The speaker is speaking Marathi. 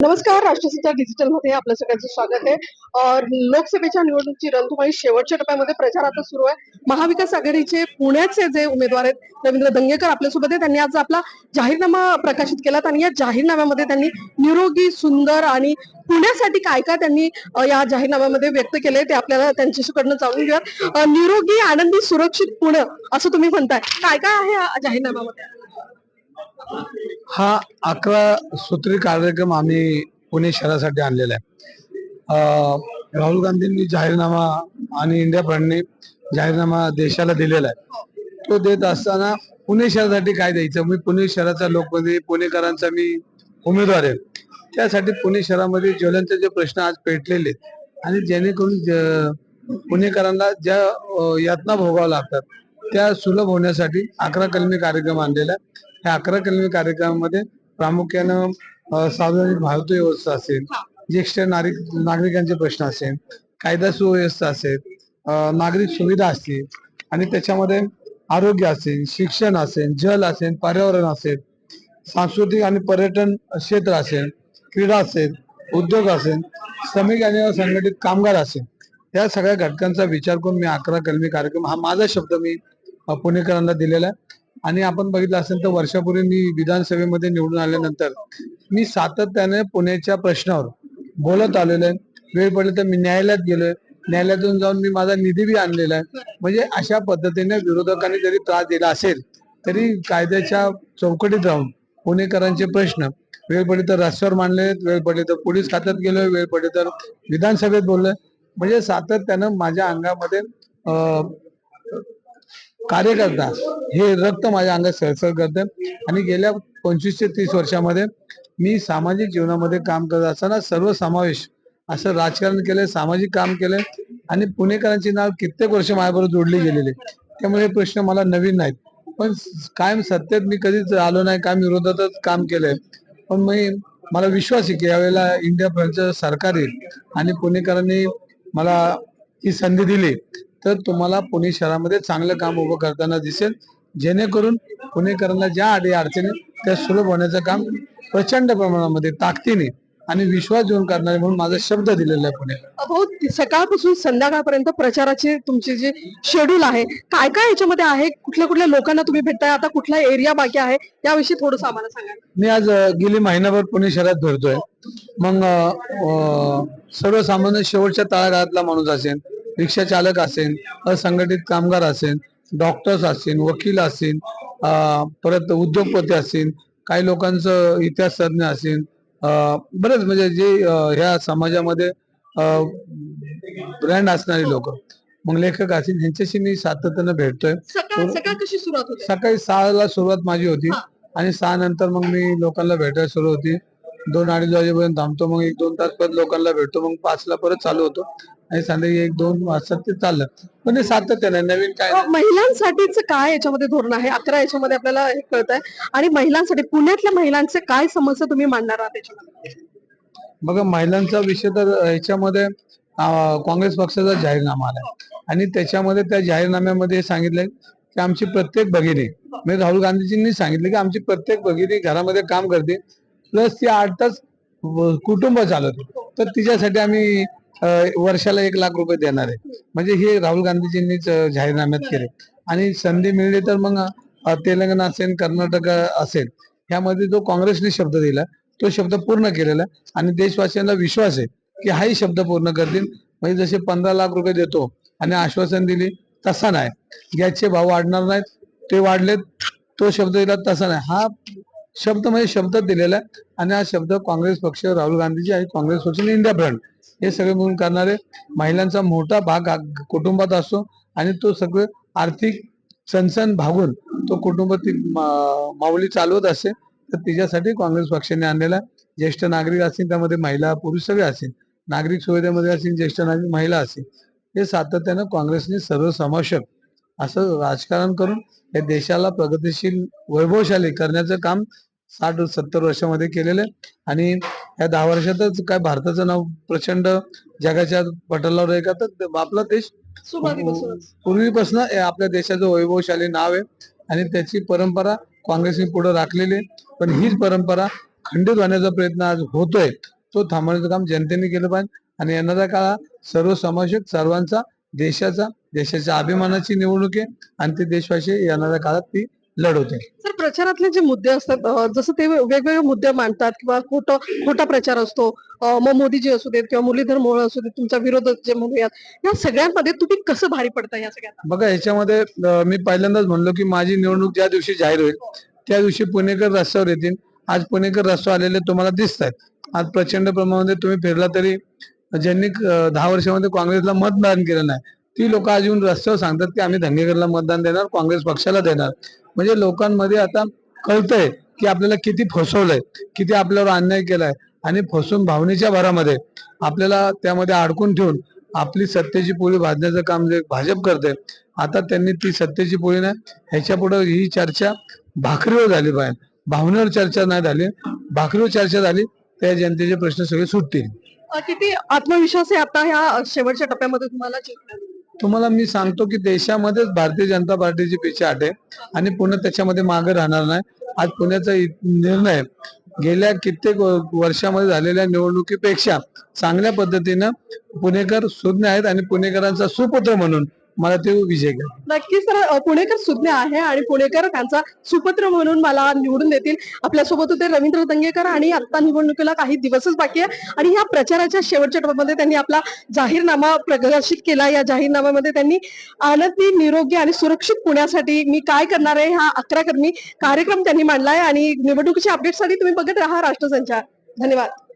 नमस्कार राष्ट्रसंचार डिजिटलमध्ये आपलं सगळ्यांचं स्वागत आहे. लोकसभेच्या निवडणुकीची रणधुमाळी शेवटच्या टप्प्यामध्ये प्रचार आता सुरू आहे. महाविकास आघाडीचे पुण्याचे जे उमेदवार आहेत रवींद्र दंगेकर आपल्यासोबत आहे त्यांनी आज आपला जाहीरनामा प्रकाशित केला आणि या जाहीरनाम्यामध्ये त्यांनी निरोगी सुंदर आणि पुण्यासाठी काय काय त्यांनी या जाहीरनाम्यामध्ये व्यक्त केले ते आपल्याला त्यांच्याकडनं जाणून घेऊया निरोगी आनंदी सुरक्षित पुणे असं तुम्ही म्हणताय. काय काय आहे या जाहीरनाम्यामध्ये? हा अकरा सूत्री कार्यक्रम आम्ही पुणे शहरासाठी आणलेला आहे. राहुल गांधींनी जाहीरनामा आणि इंडिया फ्रंटने जाहीरनामा देशाला दिलेला आहे. तो देत असताना पुणे शहरासाठी काय द्यायचं? मी पुणे शहराचा लोकप्रतिनिधी पुणेकरांचा मी उमेदवार आहे. त्यासाठी पुणे शहरामध्ये ज्वलंत जे प्रश्न आज पेटलेले आहेत आणि जेणेकरून ज- पुणेकरांना ज्या यातना भोगाव्या लागतात त्या सुलभ होण्यासाठी अकरा कलमी कार्यक्रम आणलेला आहे. ह्या अकरा कलमी कार्यक्रमामध्ये प्रामुख्यानं सार्वजनिक वाहतूक व्यवस्था असेल ज्येष्ठ नागरिक नागरिकांचे प्रश्न असेल कायदा सुव्यवस्था असेल नागरिक सुविधा असतील आणि त्याच्यामध्ये आरोग्य असेल शिक्षण असेल जल असेल पर्यावरण असेल सांस्कृतिक आणि पर्यटन क्षेत्र असेल क्रीडा असेल उद्योग असेल श्रमिक आणि असंघटित कामगार असेल या सगळ्या घटकांचा विचार करून मी अकरा कलमी कार्यक्रम हा माझा शब्द मी पुणेकरांना दिलेला आहे. आणि आपण बघितलं असेल तर वर्षापूर्वी मी विधानसभेमध्ये निवडून आल्यानंतर मी सातत्याने पुण्याच्या प्रश्नावर बोलत आलेलो आहे. वेळ पडली तर मी न्यायालयात गेलोय. न्यायालयातून जाऊन मी माझा निधी बी आणलेला आहे. म्हणजे अशा पद्धतीने विरोधकांनी जरी त्रास दिला असेल तरी कायद्याच्या चौकटीत राहून पुणेकरांचे प्रश्न वेळ पडली तर रस्त्यावर मांडले वेळ पडली तर पोलीस खात्यात गेलोय वेळ पडली तर विधानसभेत बोललोय. म्हणजे सातत्यानं माझ्या अंगामध्ये अं, कार्यकर्ता हे रक्त माझ्या अंगात सळसळ करते आणि गेल्या पंचवीस ते तीस वर्षामध्ये मी सामाजिक जीवनामध्ये काम करत असताना सर्व समावेश असं राजकारण केलंय सामाजिक काम केलंय आणि पुणेकरांची नाव कित्येक वर्ष माझ्याबरोबर जोडली गेलेली. त्यामुळे हे प्रश्न मला नवीन नाहीत. पण कायम सत्तेत मी कधीच आलो नाही काम विरोधातच काम केलंय. पण मी मला विश्वास आहे की यावेळेला इंडिया फ्रंटचं सरकार येईल आणि पुणेकरांनी मला ही संधी दिली. तर तुम्हाला पुणे शहरामध्ये चांगलं काम उभं करताना दिसेल. जेणेकरून पुणेकरांना ज्या अडी अडचणी त्या सुलभ होण्याचं काम प्रचंड प्रमाणामध्ये ताकदीने आणि विश्वास देऊन करणार म्हणून माझा शब्द दिलेला आहे पुणे. भाऊ सकाळपासून संध्याकाळपर्यंत प्रचाराचे तुमचे जे शेड्यूल आहे काय काय याच्यामध्ये आहे? कुठल्या कुठल्या लोकांना तुम्ही भेटताय? आता कुठला एरिया बाकी आहे? याविषयी थोडंसं आम्हाला सांगा. मी आज गेली महिनाभर पुणे शहरात फिरतोय. मग सर्वसामान्य शेवटच्या तळागाळातला माणूस असेल रिक्षा चालक असेल असंघटित कामगार असेल डॉक्टर्स असतील वकील असतील परत उद्योगपती असतील काही लोकांचं इतिहास तज्ञ असतील अ, बरेच म्हणजे जे ह्या समाजामध्ये ब्रँड असणारी लोक. मग लेखक असतील ह्यांच्याशी मी सातत्यानं भेटतोय. सकाळ सकाळ कशी सुरुवात माझी होती. आणि सहा नंतर मग मी लोकांना भेटायला सुरू होती. दोन अडीच वाजेपर्यंत थांबतो मग एक दोन तास परत लोकांना भेटतो मग पाचला परत चालू होतो. आणि संध्याकाळी एक दोन वाजता ते चाललं. पण हे सातत्याने नवीन काय महिलांसाठीच काय याच्यामध्ये धोरण आहे? अकरा याच्यामध्ये आपल्याला हे कळत आहे आणि महिलांसाठी पुण्यातल्या महिलांचे काय समस्या तुम्ही मांडणार आहात याच्यामध्ये? बघा महिलांचा विषय तर ह्याच्यामध्ये अं, काँग्रेस पक्षाचा जाहीरनामा आलाय. आणि त्याच्यामध्ये त्या जाहीरनाम्यामध्ये सांगितलंय की आमची प्रत्येक भगिनी म्हणजे राहुल गांधीजींनी सांगितलं की आमची प्रत्येक भगिनी घरामध्ये काम करते. प्लस ती आठ तास कुटुंब चालत तर तिच्यासाठी आम्ही वर्षाला एक लाख रुपये देणार आहे. म्हणजे हे राहुल गांधीजींनीच जाहीरनाम्यात केले आणि संधी मिळली तर मग तेलंगणा असेल कर्नाटक असेल ह्यामध्ये जो काँग्रेसने शब्द दिला तो शब्द पूर्ण केलेला आहे. आणि देशवासियांना विश्वास आहे की हाही शब्द पूर्ण करतील. म्हणजे जसे पंधरा लाख रुपये देतो आणि आश्वासन दिली तसा नाही. गॅसचे भाव वाढणार नाहीत. ते वाढलेत तो शब्द दिला तसा नाही. हा शब्द म्हणजे शब्द दिलेला आहे. आणि हा शब्द काँग्रेस पक्ष राहुल गांधीजी आणि काँग्रेस पक्ष इंडिया फ्रंट हे सगळे मिळून करणारे महिलांचा मोठा भाग हा कुटुंबात असतो. आणि तो सगळं आर्थिक सणसण भागून तो कुटुंब ती मा- माऊली चालवत असे. तर तिच्यासाठी काँग्रेस पक्षाने आणलेला आहे. ज्येष्ठ नागरिक असतील त्यामध्ये महिला पुरुष सगळे असतील. नागरिक सुविधेमध्ये असतील ज्येष्ठ नागरिक महिला असतील. हे सातत्यानं काँग्रेसने सर्वसमावेशक असं राजकारण करून या देशाला प्रगतिशील वैभवशाली करण्याचं काम साठ सत्तर वर्षामध्ये केलेलं आहे. आणि या दहा वर्षातच काय भारताचं नाव प्रचंड जगाच्या पटलावर आहे का? तर आपला देश पूर्वीपासून आपल्या देशाचं वैभवशाली नाव आहे. आणि त्याची परंपरा काँग्रेसने पुढे राखलेली आहे. पण हीच परंपरा खंडित होण्याचा प्रयत्न आज होतोय. तो थांबवण्याचं काम जनतेने केलं पाहिजे. आणि येणाऱ्या काळात सर्व समावेशक सर्वांचा देशाचा देशाच्या अभिमानाची निवडणूक आहे आणि ते देशवासी येणाऱ्या काळात ती लढवते सर प्रचारातले जे मुद्दे असतात जसं ते वेगवेगळे मुद्दे मांडतात किंवा खोटं खोटा प्रचार असतो मग मोदीजी असू देत किंवा मुरलीधर मोहोळ असू देत तुमच्या विरोधात जे म्हणूयात या सगळ्यांमध्ये तुम्ही कसं भारी पडता या सगळ्यांना? बघा ह्याच्यामध्ये अं, मी पहिल्यांदाच म्हणलो की माझी निवडणूक ज्या दिवशी जाहीर होईल त्या दिवशी पुणेकर रस्त्यावर येतील. आज पुणेकर रस्त्यावर आलेले तुम्हाला दिसत आहेत आज प्रचंड प्रमाणामध्ये तुम्ही फिरला तरी ज्यांनी दहा वर्षामध्ये काँग्रेसला मतदान केलं नाही ती लोक आज येऊन रस्त्यावर सांगतात की आम्ही धंगेकरला मतदान देणार काँग्रेस पक्षाला देणार. म्हणजे लोकांमध्ये आता कळतंय की आपल्याला किती फसवलंय किती आपल्यावर अन्याय केलाय आणि फसून भावनेच्या भरामध्ये आपल्याला त्यामध्ये अडकून ठेवून आपली सत्तेची पोळी भाजण्याचं काम जे भाजप करते आता त्यांनी ती सत्तेची पोळी नाही ह्याच्या पुढे ही चर्चा भाकरीवर झाली पाहिजे भावनेवर चर्चा नाही झाली. भाकरीवर चर्चा झाली त्या जनतेचे प्रश्न सगळे सुटतील. किती आत्मविश्वास आहे आता ह्या शेवटच्या टप्प्यामध्ये तुम्हाला? जिंकण्यात? तुम्हाला मी सांगतो की देशामध्येच भारतीय जनता पार्टीची पिछाट आहे आणि पुणे त्याच्यामध्ये मागे राहणार नाही. आज पुण्याचा इ- निर्णय गेल्या कित्येक वर्षामध्ये झालेल्या निवडणुकीपेक्षा चांगल्या पद्धतीनं पुणेकर सुज्ञ आहेत आणि पुणेकरांचा सुपुत्र म्हणून मला ते विजय घ्या नक्कीच तर पुणेकर सुज्ञ आहे आणि पुणेकर त्यांचा सुपुत्र म्हणून मला निवडून देतील. आपल्यासोबत होते रवींद्र दंगेकर आणि आता निवडणुकीला काही दिवसच बाकी आहे. आणि या प्रचाराच्या शेवटच्या टप्प्यामध्ये त्यांनी आपला जाहीरनामा प्रकाशित केला. या जाहीरनाम्यामध्ये त्यांनी आनंदी निरोगी आणि सुरक्षित पुण्यासाठी मी काय करणार आहे हा अकरा कर्मी कार्यक्रम त्यांनी मांडलाय आणि निवडणुकीच्या अपडेटसाठी तुम्ही बघत राहा राष्ट्रसंचार. धन्यवाद.